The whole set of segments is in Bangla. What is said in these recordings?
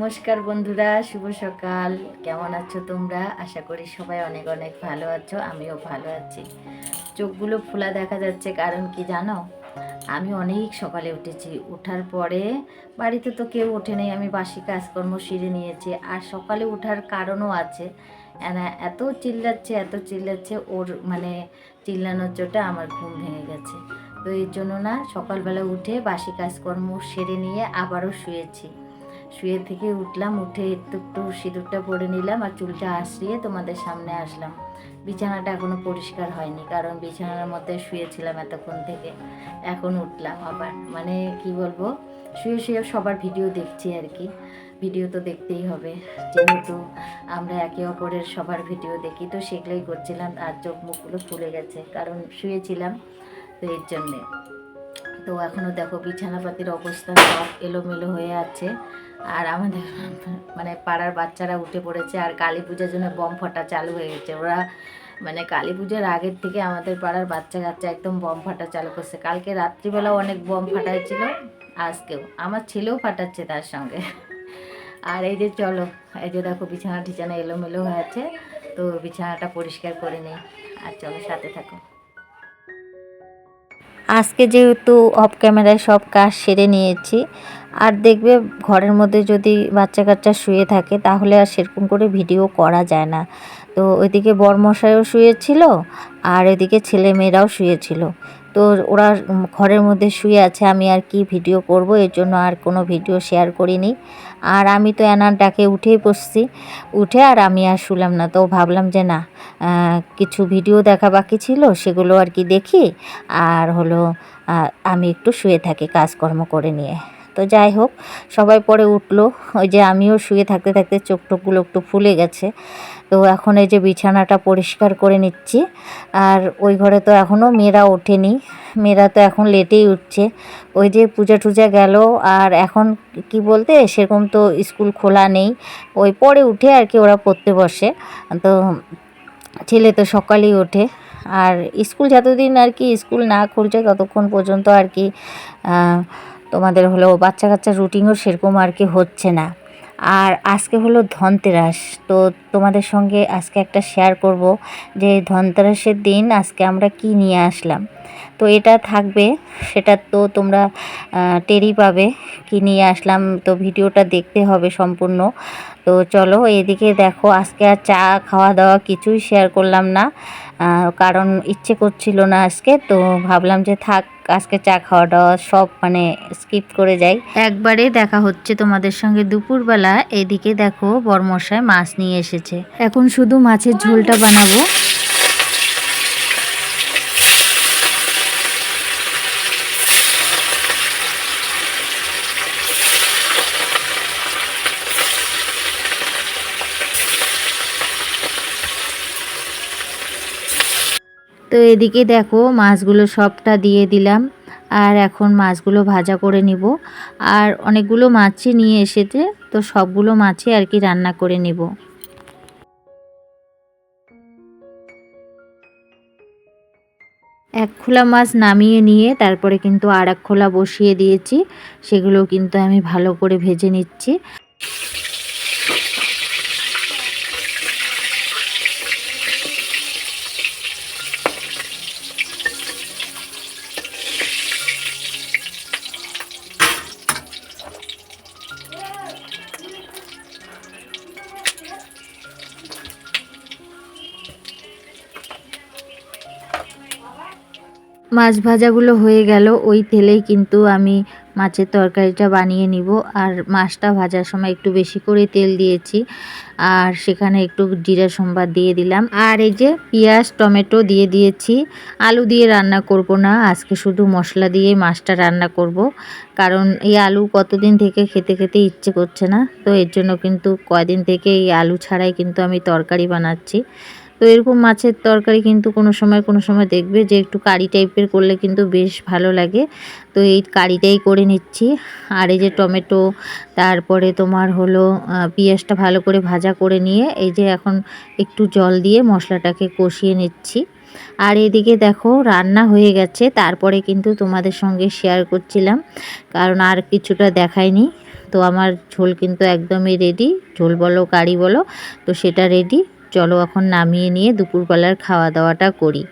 নমস্কার বন্ধুরা, শুভ সকাল। কেমন আছো তোমরা? আশা করি সবাই অনেক অনেক ভালো আছো, আমিও ভালো আছি। চোখগুলো ফোলা দেখা যাচ্ছে, কারণ কি জানো? আমি অনেক সকালে উঠেছি। ওঠার পরে বাড়িতে তো কেউ ওঠে নেই, আমি বাসি কাজকর্ম সেরে নিয়েছি। আর সকালে ওঠার কারণও আছে। এত চিল্লাচ্ছে এত চিল্লাচ্ছে, ওর মানে চিল্লানোর চোটে আমার ঘুম ভেঙে গেছে। তো এর জন্য না সকালবেলা উঠে বাসি কাজকর্ম সেরে নিয়ে আবারও শুয়েছি। শুয়ে থেকে উঠলাম, উঠে একটু একটু সিঁদুরটা পরে নিলাম আর চুলটা আশ্রিয়ে তোমাদের সামনে আসলাম। বিছানাটা এখনও পরিষ্কার হয়নি, কারণ বিছানার মধ্যে শুয়েছিলাম এতক্ষণ থেকে। এখন উঠলাম আবার মানে কি বলব, শুয়ে শুয়ে সবার ভিডিও দেখছি আর কি। ভিডিও তো দেখতেই হবে, যেহেতু আমরা একে অপরের সবার ভিডিও দেখি, তো সেগুলোই করছিলাম আর চোখ মুখগুলো ফুলে গেছে, কারণ শুয়েছিলাম তো এর জন্যে। তো এখনও দেখো বিছানাপাতির অবস্থা সব এলোমেলো হয়ে আছে আর আমাদের মানে পাড়ার বাচ্চারা উঠে পড়েছে আর কালী পূজার জন্য বম ফাটা চালু হয়ে গেছে। ওরা মানে কালী পূজার আগের থেকে আমাদের পাড়ার বাচ্চা কাচ্চা একদম বম ফাটা চালু করছে। কালকে রাত্রিবেলা অনেক বম ফাটাইছিল, আজকেও। আমার ছেলেও ফাটাচ্ছে তার সঙ্গে। আর এই যে চলো, এই যে দেখো বিছানা টিছানা এলোমেলো হয়ে আছে, তো বিছানাটা পরিষ্কার করে নিই। আর চলো সাথে থাকো। আজকে যেহেতু অফ ক্যামেরায় সব কাজ সেরে নিয়েছি আর দেখবে ঘরের মধ্যে যদি বাচ্চা কাচ্চা শুয়ে থাকে, তাহলে আর সেরকম করে ভিডিও করা যায় না। তো ওইদিকে বরমশাইও শুয়েছিল, আর ওইদিকে ছেলে মেয়েরাও শুয়েছিল। তো ওরা ঘরের মধ্যে শুয়ে আছে, আমি আর কি ভিডিও করব, এর জন্য আর কোনো ভিডিও শেয়ার করিনি। আর আমি তো এনার ডাকে উঠেই বসছি, উঠে আর আমি আর শুলাম না। তো ভাবলাম যে না কিছু ভিডিও দেখা বাকি ছিল, সেগুলো আর কি দেখি। আর হলো আমি একটু শুয়ে থাকি কাজকর্ম করে নিয়ে। তো যাই হোক, সবাই পরে উঠল। ওই যে আমিও শুয়ে থাকতে থাকতে চোখ টোকগুলো একটু ফুলে গেছে। তো এখন এই যে বিছানাটা পরিষ্কার করে নিচ্ছি। আর ওই ঘরে তো এখনও মেয়েরা ওঠেনি। মেয়েরা তো এখন লেটেই উঠছে। ওই যে পূজা টুজা গেল, আর এখন কি বলতে, সেরকম তো স্কুল খোলা নেই। ওই পরে উঠে আর কি ওরা পড়তে বসে। তো ছেলে তো সকালেই ওঠে। আর স্কুল যতদিন আর কি স্কুল না খুলছে, ততক্ষণ পর্যন্ত আর কি তোমাদের হলো বাচ্চা কাচ্চার রুটিনও সেরকম আর কি হচ্ছে না। আর আজকে হলো ধনতেরাস। তো তোমাদের সঙ্গে আজকে একটা শেয়ার করব যে ধনতেরাসের দিন আজকে আমরা কি নিয়ে আসলাম। তো এটা থাকবে, সেটা তো তোমরা টেরি পাবে কি নিয়ে আসলাম। তো ভিডিওটা দেখতে হবে সম্পূর্ণ। তো চলো এদিকে দেখো, আজকে আর চা খাওয়া দাওয়া কিছুই শেয়ার করলাম না। কারণ ইচ্ছে করছিল না আজকে, তো ভাবলাম যে থাক, আজকে চা খাওয়া দাওয়া সব মানে স্কিপ করে যাই। একবারে দেখা হচ্ছে তোমাদের সঙ্গে দুপুরবেলা, এদিকে দেখো বরমশায় মাছ নিয়ে এসেছে। এখন শুধু মাছের ঝোলটা বানাবো। তো এদিকে দেখো মাছগুলো সবটা দিয়ে দিলাম, আর এখন মাছগুলো ভাজা করে নিব। আর অনেকগুলো মাছই নিয়ে এসেছে, তো সবগুলো মাছই আর কি রান্না করে নিব। এক খোলা মাছ নামিয়ে নিয়ে তারপরে কিন্তু আর এক খোলা বসিয়ে দিয়েছি, সেগুলো কিন্তু আমি ভালো করে ভেজে নিচ্ছি। মাছ ভাজাগুলো হয়ে গেল, ওই তেলেই কিন্তু আমি মাছের তরকারিটা বানিয়ে নিব। আর মাছটা ভাজার সময় একটু বেশি করে তেল দিয়েছি, আর সেখানে একটু জিরা সম্বাদ দিয়ে দিলাম। আর এই যে পেঁয়াজ, টমেটো দিয়ে দিয়েছি, আলু দিয়ে রান্না করব না, আজকে শুধু মশলা দিয়ে মাছটা রান্না করব। কারণ এই আলু কতদিন থেকে খেতে খেতে ইচ্ছে করছে না, তো এর জন্য কিন্তু কয়দিন থেকে এই আলু ছাড়াই কিন্তু আমি তরকারি বানাচ্ছি। তো এরকম মাছের তরকারি কিন্তু কোনো সময় কোনো সময় দেখবে যে একটু কারি টাইপের করলে কিন্তু বেশ ভালো লাগে। তো এই কারিটাই করে নিচ্ছি। আর এই যে টমেটো, তারপরে তোমার হলো পেঁয়াজটা ভালো করে ভাজা করে নিয়ে এই যে এখন একটু জল দিয়ে মশলাটাকে কষিয়ে নিচ্ছি। আর এদিকে দেখো রান্না হয়ে গেছে। তারপরে কিন্তু তোমাদের সঙ্গে শেয়ার করছিলাম, কারণ আর কিছুটা দেখায়নি। তো আমার ঝোল কিন্তু একদমই রেডি ঝোল বলো, কারি বলো, তো সেটা রেডি চলো এখন নামিয়ে নিয়ে দুপুরবেলার খাওয়া দাওয়াটা করি।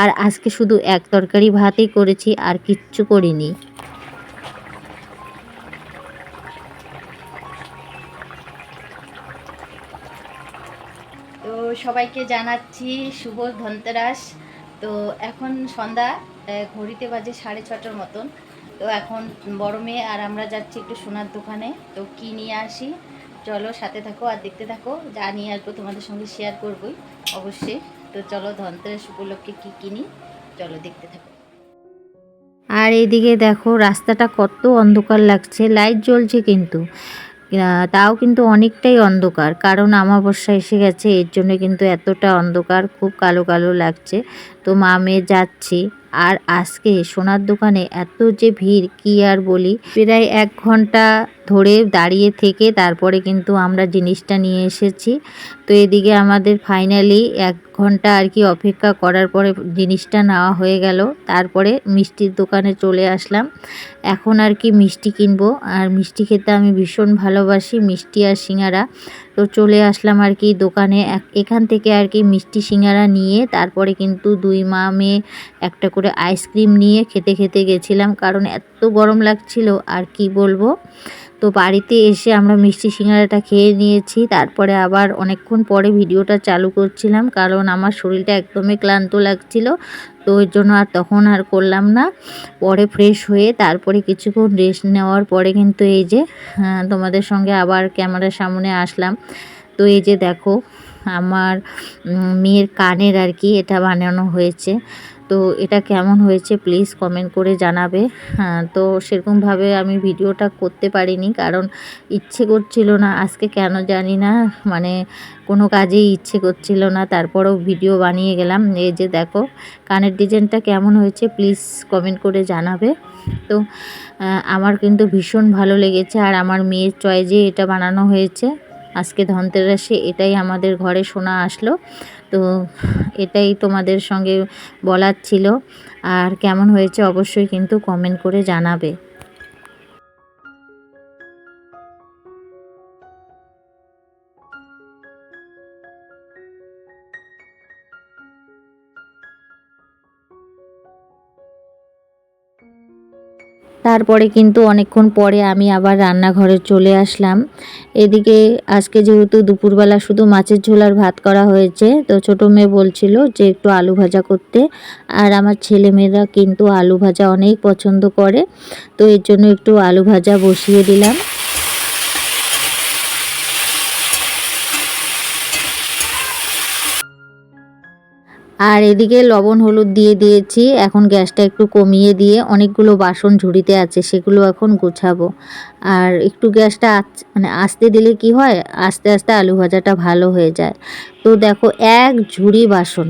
আর আজকে শুধু এক তরকারি ভাতই করেছি, আর কিচ্ছু করিনি। তো সবাইকে জানাচ্ছি শুভ ধনতেরাস। তো এখন সন্ধ্যা ঘড়িতে বাজে সাড়ে ছটার মতন। তো এখন বড় মেয়ে আর আমরা যাচ্ছি একটু সোনার দোকানে। তো কি নিয়ে আসি? চলো, সাথে থাকো আর দেখতে থাকো। যা নিয়ে আসব তোমাদের সঙ্গে শেয়ার করবই, অবশ্যই। তো চলো, ধনতেরাস উপলক্ষে কী কিনি, চলো দেখতে থাকো। আর এইদিকে দেখো, রাস্তাটা কত অন্ধকার লাগছে লাইট জ্বলছে কিন্তু। তাও কিন্তু অনেকটাই অন্ধকার, কারণ আমাবস্যা এসে গেছে, এর জন্য কিন্তু এতটা অন্ধকার, খুব কালো কালো লাগছে। তো মা মেয়ে যাচ্ছি। আর আজকে সোনার দোকানে এত যে ভিড়, কি আর বলি? প্রায় এক ঘণ্টা ধরে দাঁড়িয়ে থেকে তারপরে কিন্তু আমরা জিনিসটা নিয়ে এসেছি। তো এদিকে আমাদের ফাইনালি এক ঘণ্টা আর কি অপেক্ষা করার পরে জিনিসটা নেওয়া হয়ে গেল। তারপরে মিষ্টির দোকানে চলে আসলাম। এখন আর কি মিষ্টি কিনবো। আর মিষ্টি খেতে আমি ভীষণ ভালোবাসি, মিষ্টি আর সিঙ্গারা। তো চলে আসলাম আর কি দোকানে। এখান থেকে আর কি মিষ্টি সিঙ্গারা নিয়ে তারপরে কিন্তু দুই মা মেয়ে একটা করে আইসক্রিম নিয়ে খেতে খেতে গেছিলাম কারণ এত গরম লাগছিল, আর কি বলব? তো বাড়িতে এসে আমরা মিষ্টি সিঙ্গারাটা খেয়ে নিয়েছি, তারপরে আবার অনেকক্ষণ পরে ভিডিওটা চালু করছিলাম কারণ আমার শরীরটা একদমই ক্লান্ত লাগছিল, তো ওই জন্য আর তখন আর করলাম না। পরে ফ্রেশ হয়ে তারপরে কিছুক্ষণ রেস্ট নেওয়ার পরে কিন্তু এই যে তোমাদের সঙ্গে আবার ক্যামেরার সামনে আসলাম। তো এই যে দেখো, আমার মেয়ের কানের আর কি এটা বানানো হয়েছে। তো এটা কেমন হয়েছে প্লিজ কমেন্ট করে জানাবে। হ্যাঁ তো সেরকমভাবে আমি ভিডিওটা করতে পারিনি কারণ ইচ্ছে করছিল না, আজকে কেন জানি না মানে কোনো কাজেই ইচ্ছে করছিল না, তারপরেও ভিডিও বানিয়ে গেলাম। এই যে দেখো, কানের ডিজাইনটা কেমন হয়েছে প্লিজ কমেন্ট করে জানাবে। তো আমার কিন্তু ভীষণ ভালো লেগেছে আর আমার মেয়ের চয়েজে এটা বানানো হয়েছে। আজকে ধনতেরাসে এটাই আমাদের ঘরে শোনা আসলো। তো এটাই তোমাদের সঙ্গে বলার ছিল। আর কেমন হয়েছে অবশ্যই কিন্তু কমেন্ট করে জানাবে। তারপরে কিন্তু অনেকক্ষণ পরে আমি আবার রান্নাঘরে চলে আসলাম। এদিকে আজকে যেহেতু দুপুরবেলা শুধু মাছের ঝোলার ভাত করা হয়েছে, তো ছোটো মেয়ে বলছিল যে একটু আলু ভাজা করতে। আর আমার ছেলে মেয়েরা কিন্তু আলু ভাজা অনেক পছন্দ করে, তো এর জন্য একটু আলু ভাজা বসিয়ে দিলাম। আর এদিকে লবণ হলুদ দিয়ে দিয়েছি। এখন গ্যাসটা একটু কমিয়ে দিয়ে অনেকগুলো বাসন ঝুড়িতে আছে, সেগুলো এখন গোছাবো। আর একটু গ্যাসটা মানে আস্তে দিলে কি হয়? আস্তে আস্তে আলু ভাজাটা ভালো হয়ে যায়। তো দেখো, এক ঝুড়ি বাসন।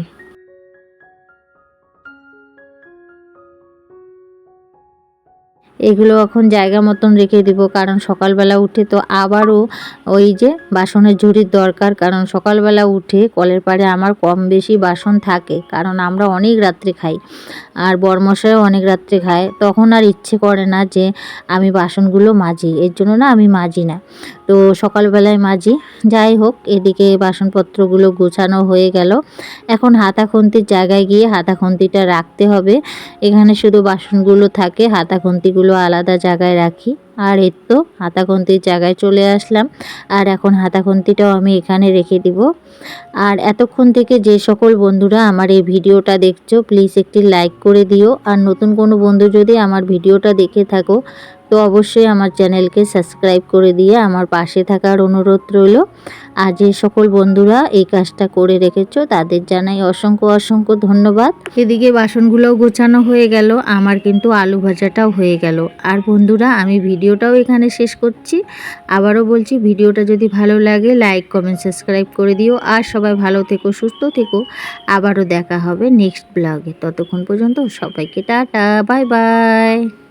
এগুলো এখন জায়গা মতন রেখে দিব, কারণ সকালবেলা উঠে তো আবারও ওই যে বাসনের ঝুড়ির দরকার, কারণ সকালবেলা উঠে কলের পাড়ে আমার কম বেশি বাসন থাকে, কারণ আমরা অনেক রাত্রে খাই। আর বরমশাইও অনেক রাত্রে খায়। তখন আর ইচ্ছে করে না যে আমি বাসনগুলো মাজি, এর জন্য না আমি মাজি না। তো সকালবেলায় মাজি। যাই হোক, এদিকে বাসনপত্রগুলো গোছানো হয়ে গেল। এখন হাতা খুন্তির জায়গায় গিয়ে হাতা খুন্তিটা রাখতে হবে। এখানে শুধু বাসনগুলো থাকে হাতা খুন্তিগুলো আলাদা জায়গায় রাখি। আর এর তো হাতা খুন্তির জায়গায় চলে আসলাম। আর এখন হাতা খুন্তিটাও আমি এখানে রেখে দিব। আর এতক্ষণ থেকে যে সকল বন্ধুরা আমার এই ভিডিওটা দেখছ প্লিজ একটি লাইক করে দিও। আর নতুন কোনো বন্ধু যদি আমার ভিডিওটা দেখে থাকো তো অবশ্যই আমার চ্যানেলকে সাবস্ক্রাইব করে দিয়ে আমার পাশে থাকার অনুরোধ রইল। আর যে সকল বন্ধুরা এই কাজটা করে রেখেছো, তাদের জানাই অসংখ্য অসংখ্য ধন্যবাদ। এদিকে বাসনগুলোও গোছানো হয়ে গেল, আমার কিন্তু আলু ভাজাটাও হয়ে গেল। আর বন্ধুরা, আমি ভিডিওটাও এখানে শেষ করছি। আবারও বলছি, ভিডিওটা যদি ভালো লাগে, লাইক, কমেন্ট, সাবস্ক্রাইব করে দিও। আর সবাই ভালো থেকো, সুস্থ থেকো। আবারও দেখা হবে নেক্সট ব্লগে। ততক্ষণ পর্যন্ত সবাইকে টাটা, বাই বাই।